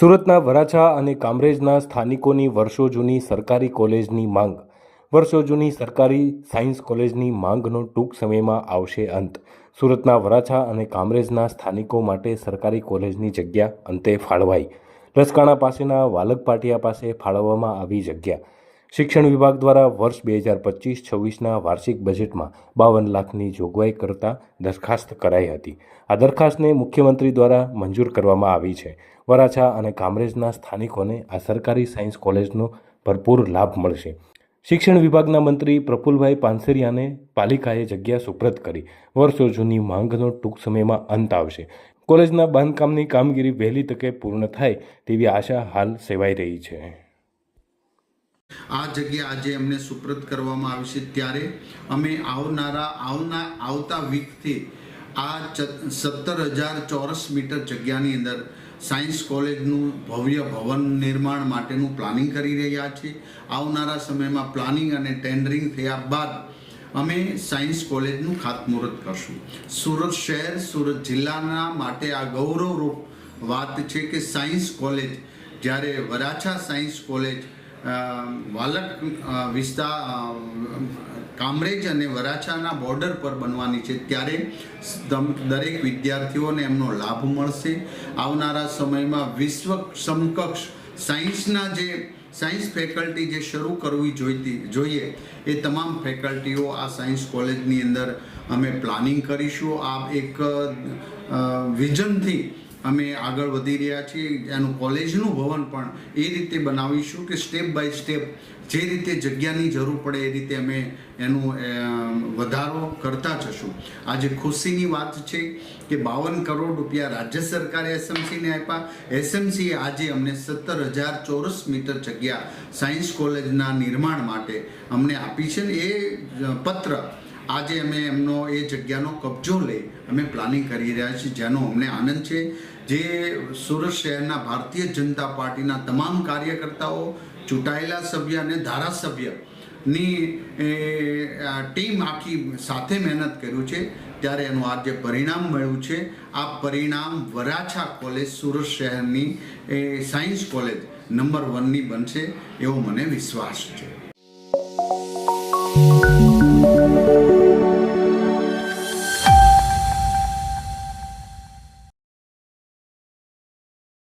સુરતના વરાછા અને કામરેજના સ્થાનિકોની વર્ષો જૂની સરકારી કોલેજની માંગ. વર્ષો જૂની સરકારી સાયન્સ કોલેજની માંગનો ટૂંક સમયમાં આવશે અંત. સુરતના વરાછા અને કામરેજના સ્થાનિકો માટે સરકારી કોલેજની જગ્યા અંતે ફાળવાઈ. રસકાણા પાસેના વાલક પાટિયા પાસે ફાળવવામાં આવી જગ્યા. શિક્ષણ વિભાગ દ્વારા વર્ષ બે હજાર પચીસ છવ્વીસના વાર્ષિક બજેટમાં બાવન લાખની જોગવાઈ કરતા દરખાસ્ત કરાઈ હતી. આ દરખાસ્તને મુખ્યમંત્રી દ્વારા મંજૂર કરવામાં આવી છે. વરાછા અને કામરેજના સ્થાનિકોને આ સરકારી સાયન્સ કોલેજનો ભરપૂર લાભ મળશે. શિક્ષણ વિભાગના મંત્રી પ્રફુલભાઈ પાનસેરિયાને પાલિકાએ જગ્યા સુપ્રત કરી. વર્ષો જૂની માંગનો ટૂંક સમયમાં અંત આવશે. કોલેજના બાંધકામની કામગીરી વહેલી તકે પૂર્ણ થાય તેવી આશા હાલ સેવાઈ રહી છે. આ જગ્યા આજે અમને સુપ્રત કરવામાં આવી છે. ત્યારે અમે આવનારા, આવના, આવતા વીકથી આ સત્તર હજાર ચોરસ મીટર જગ્યાની અંદર સાયન્સ કોલેજનું ભવ્ય ભવન નિર્માણ માટેનું પ્લાનિંગ કરી રહ્યા છીએ આવનારા સમયમાં પ્લાનિંગ અને ટેન્ડરિંગ થયા બાદ અમે સાયન્સ કોલેજનું ખાતમુહૂર્ત કરશું. સુરત શહેર, સુરત જિલ્લાના માટે આ ગૌરવરૂપ વાત છે કે સાયન્સ કોલેજ જ્યારે વરાછા સાયન્સ કોલેજ વાલક વિસ્તાર કામરેજ અને વરાછાના બોર્ડર પર બનવાની છે. ત્યારે દરેક વિદ્યાર્થીઓને એમનો લાભ મળશે. આવનારા સમયમાં વિશ્વ સમકક્ષ સાયન્સના જે, સાયન્સ ફેકલ્ટી જે શરૂ કરવી જોઈતી, જોઈએ એ તમામ ફેકલ્ટીઓ આ સાયન્સ કોલેજની અંદર અમે પ્લાનિંગ કરીશું. આ એક વિઝનથી અમે આગળ વધી રહ્યા છીએ એનું કોલેજનું ભવન પણ એ રીતે બનાવીશું કે સ્ટેપ બાય સ્ટેપ જે રીતે જગ્યાની જરૂર પડે એ રીતે અમે એનું વધારો કરતા જશું. આજે ખુશીની વાત છે કે બાવન કરોડ રૂપિયા રાજ્ય સરકારે એસએમસીને આપ્યા. એસએમસીએ આજે અમને સત્તર હજાર ચોરસ મીટર જગ્યા સાયન્સ કોલેજના નિર્માણ માટે અમને આપી છે ને એ પત્ર આજે અમે એમનો એ જગ્યાનો કબજો લઈ અમે પ્લાનિંગ કરી રહ્યા છીએ, જેનો અમને આનંદ છે. જે સુરત શહેરના ભારતીય જનતા પાર્ટીના તમામ કાર્યકર્તાઓ, ચૂંટાયેલા સભ્ય અને ધારાસભ્યની ટીમ આખી સાથે મહેનત કર્યું છે. ત્યારે એનું આજે પરિણામ મળ્યું છે. આ પરિણામ વરાછા કોલેજ, સુરત શહેરની, એ, સાયન્સ કોલેજ નંબર વનની બનશે એવો મને વિશ્વાસ છે.